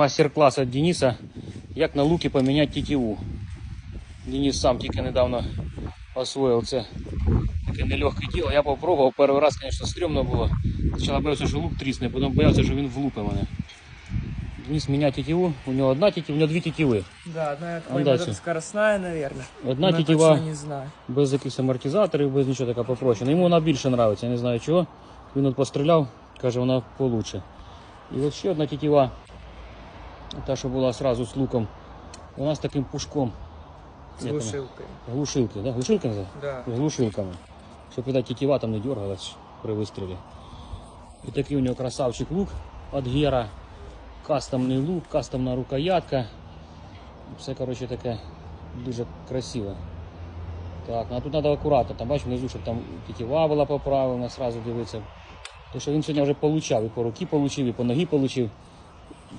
Мастер-клас від Дениса, як на луки поміняти тетиву. Денис сам тільки недавно освоїв це таке нелегке діло. Я попробував перший раз, звісно, стрьомно було. Спочатку боявся, що лук трісне, потім боявся, що він влупить мене. Денис міняє тетиву, у нього одна тетива, у нього дві тетиви. Да, одна, эта скоростная, наверное. Одна Но тетива не знаю. без якихось амортизаторів, без нічого така попроще. Йому вона більше подобається, я не знаю чого. Він от постріляв, каже, вона получше. І от ще одна тетива, та, що була одразу з луком, вона з таким пушком. Вона? Глушилки, да? Глушилки називається? Да. З глушилками. Щоб видать, тетива там не дергалась при вистрілі. І такий у нього красавчик лук від Гера. Кастомний лук, кастомна рукоятка. Все, коротше, таке дуже красиве. Так, ну а тут треба акуратно, там бачиш внизу, щоб там тетива була поправлена, сразу дивитися. Тому що він сьогодні вже получав, і по руки получив, і по ногі получив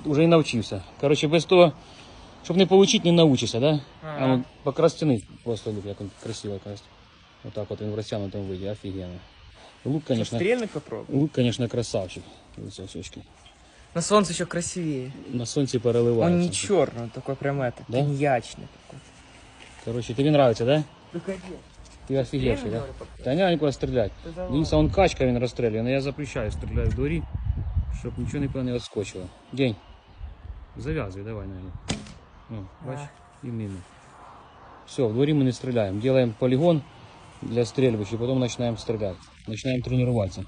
Уже і навчився. Коротше, без того, щоб не получити, не научишся, да? Ага. А ну, покрастяни просто лук, як він красиво красть. Отак от він в розтягнутому виді, офігенно. Лук, Что, конечно, стрельнуть попробуй? лук, конечно, красавчик. Ось ось очки. На солнце еще красивее. На сонці переливається. Он не черный, он такой прям это, Да? коньячный такой. Короче, тобі нравится, да? Ну, конечно. Ти офігевший, да? Стрельнуть, говорю, Та не нікуди стріляти. Та давай. Дивіться, он качка він розстрілює, але я запрещаю стріляти в дворі, щоб нічого нікуди не відскочило. День. Зав'язуй, давай, наверное. О, бач, і мимо. Все, в дворі ми не стріляємо. Делаем полігон для стрельбища, потім починаємо стріляти. Починаємо тренуватися.